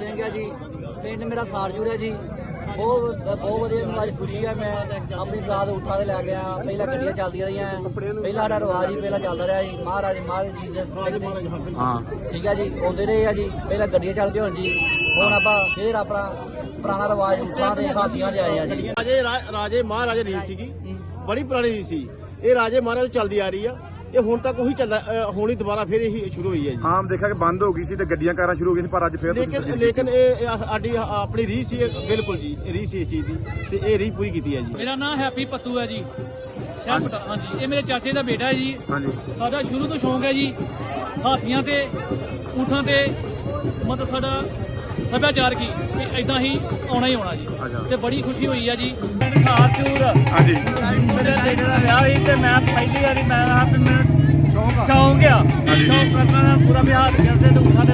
ਸਿੰਘ ਹੈ ਜੀ ਪਿੰਡ ਮੇਰਾ ਸਾਰਜੂਰ ਹੈ ਜੀ। ਬਹੁਤ ਬਹੁਤ ਵਧੀਆ ਮੈਨੂੰ ਅੱਜ ਖੁਸ਼ੀ ਹੈ ਮੈਂ ਆਪਣੀ ਬਰਾਤ ਉਠਾ ਦੇ ਲੈ ਗਿਆ ਪਹਿਲਾਂ ਗੱਡੀਆਂ ਚੱਲਦੀਆਂ ਰਹੀਆਂ ਪਹਿਲਾਂ ਸਾਡਾ ਰਿਵਾਜ ਹੀ ਪਹਿਲਾਂ ਚੱਲਦਾ ਰਿਹਾ ਜੀ। ਮਹਾਰਾਜ ਮਹਾਰਾਜ ਜੀ ਹਾਂ। ਠੀਕ ਹੈ ਜੀ ਆਉਂਦੇ ਰਹੇ ਆ ਜੀ ਪਹਿਲਾਂ ਗੱਡੀਆਂ ਚੱਲਦੇ ਹੋਣ ਜੀ। ਹੁਣ ਆਪਾਂ ਫੇਰ ਆਪਣਾ ਪੁਰਾਣਾ ਰਿਵਾਜ ਉਠਾ ਦੇ ਖਾਸੀਆਂ ਦੇ ਆਏ ਆ ਜੀ। ਰਾਜੇ ਰਾਜੇ ਮਹਾਰਾਜੇ ਰੀਤ ਸੀਗੀ। ਬੜੀ ਪੁਰਾਣੀ ਰੀਤ ਸੀ। ਇਹ ਰਾਜੇ ਮਹਾਰਾਜ ਚੱਲਦੀ ਆ ਰਹੀ ਆ। ਇਹ ਹੁਣ ਤੱਕ ਉਹੀ ਚੱਲਦਾ ਅ, ਹੁਣ ਹੀ ਦੁਬਾਰਾ ਫਿਰ ਇਹੀ ਸ਼ੁਰੂ ਹੋਈ ਹੈ ਜੀ। ਆਮ ਦੇਖਿਆ ਕਿ ਬੰਦ ਹੋ ਗਈ ਸੀ ਤੇ ਗੱਡੀਆਂ ਕਾਰਾਂ ਸ਼ੁਰੂ ਹੋ ਗਈਆਂ ਸੀ ਪਰ ਅੱਜ ਫੇਰ ਤੁਸੀਂ ਲੇਕਿਨ ਲੇਕਿਨ ਇਹ ਇਹ ਸਾਡੀ ਆਪਣੀ ਰੀਤ ਸੀ ਇਹ ਬਿਲਕੁਲ ਜੀ ਇਹ ਸੀ ਇਸ ਚੀਜ਼ ਦੀ ਤੇ ਇਹ ਰੀਤ ਪੂਰੀ ਕੀਤੀ ਹੈ ਜੀ। ਮੇਰਾ ਨਾਮ ਹੈਪੀ ਪੱਤੂ ਹੈ ਜੀ। ਸ਼ਹਿਰ ਪਟਾ ਹਾਂਜੀ ਇਹ ਮੇਰੇ ਚਾਚੇ ਦਾ ਬੇਟਾ ਹੈ ਜੀ। ਹਾਂਜੀ। ਸਾਡਾ ਸ਼ੁਰੂ ਤੋਂ ਸ਼ੌਂਕ ਹੈ ਜੀ ਹਾਥੀਆਂ ਤੇ ਊਠਾਂ ਤੇ ਮਤਲਬ ਸਾਡਾ ਸੱਭਿਆਚਾਰ ਕੀ ਕਿ ਇਦਾਂ ਹੀ ਆਉਣਾ ਹੀ ਆਉਣਾ ਜੀ। ਅੱਛਾ। ਤੇ ਬੜੀ ਖੁਸ਼ੀ ਹੋਈ ਆ ਜੀ। ਹਾਂਜੀ। ਮੇਰੇ ਬੇਟੇ ਦਾ ਵਿਆਹ ਸੀ ਤੇ ਮੈਂ ਪਹਿਲੀ ਵਾਰੀ ਮੈਂ ਆ ਵੀ ਮੈਨੂੰ ਸ਼ੌਂਕ ਆ? ਸ਼ੌਂਕ ਕਰਨਾ ਪੂਰਾ ਵਿਹਾਰ ਕਰਦੇ ਤੇ ਊਠਾਂ ਦੇ